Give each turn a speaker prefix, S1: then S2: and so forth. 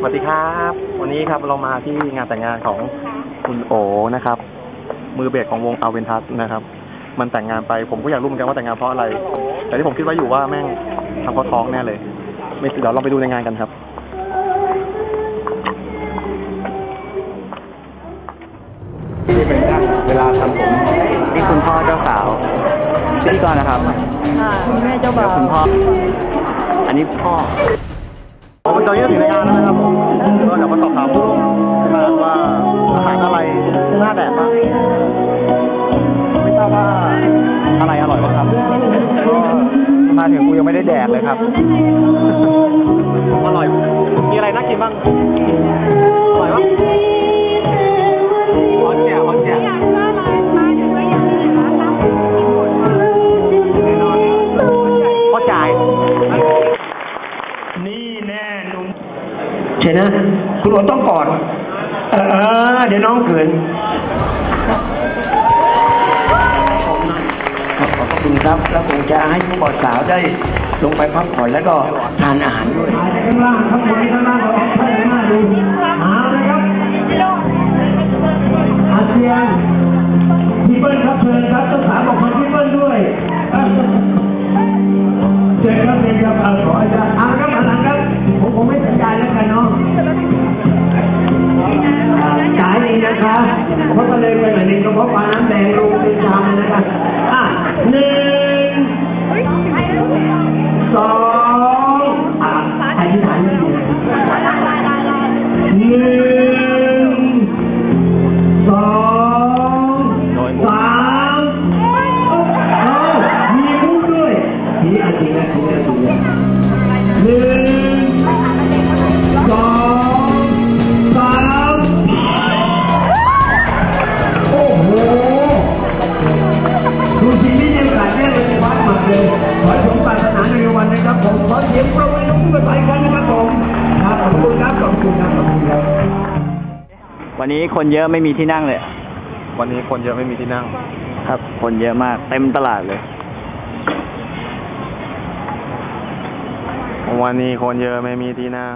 S1: สวัสดีครับ วันนี้ครับเรามาที่งานแต่งงานของคุณโอนะครับ มือเบสของวงอาเวนทัสนะครับ มันแต่งงานไปผมก็อยากรู้เหมือนกันว่าแต่งงานเพราะอะไร แต่ที่ผมคิดไว้อยู่ว่าแม่งทำเพราะท้องแน่เลย ไม่เดี๋ยวเราไปดูในงานกันครับนี่เป็นเวลาทำผมนี่คุณพ่อเจ้าสาวพิธีกรนะครับ
S2: ค่ะแม่เจ้าบ่าว
S1: คุณพ่อ อันนี้พ่อ ผมตอนนี้ถึงในงานแล้วนะครับผมก็เดี๋ยวมาสอบถามผู้ร่วมงานว่าอาหารอะไรหน้าแดดบ้างไม่ทราบว่าอะไรอร่อยบ้างครับก็มาถึงกูยังไม่ได้แดกเลยครับอร่อยมีอะไรน่ากินบ้าง
S3: เช่นะ คุณโอต้องกอดเออเดี๋ยวน้องเขินขอบขอบคุณครับ แล้วคงจะให้ผู้บ่าวสาวได้ลงไปพักผ่อนแล้วก็ทานอาหารด้วยข้างล่างครับนข้างล่างเราใช้หน้าดูมาเลยครับอาเซียนพี่เปิ้ลครับเชิญครับต้องถามบอกมาพี่เปิ้ลด้วยเชิญครับเชิญครับเอาขออาจารย์อ่าครับอาจารย์ครับผมคงไม่ เพราะทะเลไปหนนึงก็เพราะปลาน้ำแดงลงเป็นชามนะครับอะหนึ่งสองอะอธิษฐานไม่ดีหนึ่ง เลยขอให้ผมปรารถนาในวันนะครับผมขอเสียงปรบมือให้ผู้ประสานกันนะครับผมครับขอบคุณครับขอบคุณครับขอบคุณครับ
S4: วันนี้คนเยอะไม่มีที่นั่งเลย
S1: วันนี้คนเยอะไม่มีที่นั่ง
S4: ครับ คนเยอะมาก เต็มตลาดเลย
S1: วันนี้คนเยอะไม่มีที่นั่ง